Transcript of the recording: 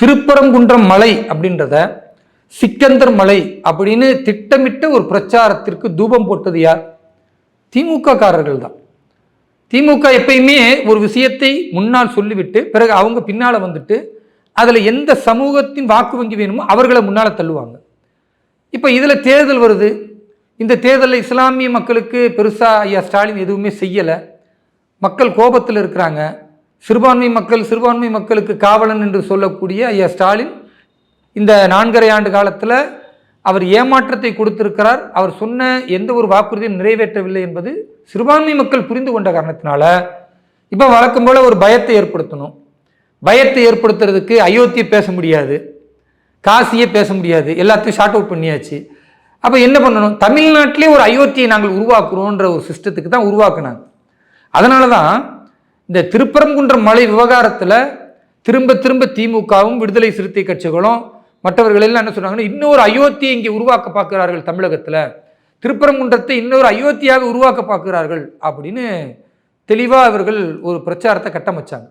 திருப்பரங்குன்றம் மலை அப்படின்றத சிக்கந்தர் மலை அப்படின்னு திட்டமிட்ட ஒரு பிரச்சாரத்திற்கு தூபம் போட்டது யார்? திமுக காரர்கள் தான். திமுக எப்பயுமே ஒரு விஷயத்தை முன்னால் சொல்லிவிட்டு பிறகு அவங்க பின்னால் வந்துட்டு அதில் எந்த சமூகத்தின் வாக்கு வங்கி வேணுமோ அவர்களை முன்னால் தள்ளுவாங்க. இப்போ இதில் தேர்தல் வருது. இந்த தேர்தலில் இஸ்லாமிய மக்களுக்கு பெருசாக ஐயா ஸ்டாலின் எதுவுமே செய்யலை. மக்கள் கோபத்தில் இருக்கிறாங்க. சிறுபான்மை மக்கள் சிறுபான்மை மக்களுக்கு காவலன் என்று சொல்லக்கூடிய ஐயா ஸ்டாலின் இந்த நான்கரை ஆண்டு காலத்தில் அவர் ஏமாற்றத்தை கொடுத்திருக்கிறார். அவர் சொன்ன எந்த ஒரு வாக்குறுதியும் நிறைவேற்றவில்லை என்பது சிறுபான்மை மக்கள் புரிந்து கொண்ட காரணத்தினால இப்போ வழக்கம் போல ஒரு பயத்தை ஏற்படுத்தணும். பயத்தை ஏற்படுத்துறதுக்கு அயோத்தியை பேச முடியாது. காசியே பேச முடியாது. எல்லாத்தையும் ஷார்ட் அவுட் பண்ணியாச்சு. அப்போ என்ன பண்ணணும்? தமிழ்நாட்டிலே ஒரு அயோத்தியை நாங்கள் உருவாக்குறோன்ற ஒரு சிஸ்டத்துக்கு தான் உருவாக்குனாங்க. அதனால தான் இந்த திருப்பரங்குன்றம் மலை விவகாரத்தில் திரும்ப திரும்ப திமுகவும் விடுதலை சிறுத்தை கட்சிகளும் மற்றவர்கள் எல்லாம் என்ன சொன்னாங்கன்னா இன்னொரு அயோத்தியை இங்கே உருவாக்க பார்க்கிறார்கள் தமிழகத்தில். திருப்பரங்குன்றத்தை இன்னொரு அயோத்தியாக உருவாக்க பார்க்கிறார்கள் அப்படின்னு தெளிவாக அவர்கள் ஒரு பிரச்சாரத்தை கட்டமைச்சாங்க.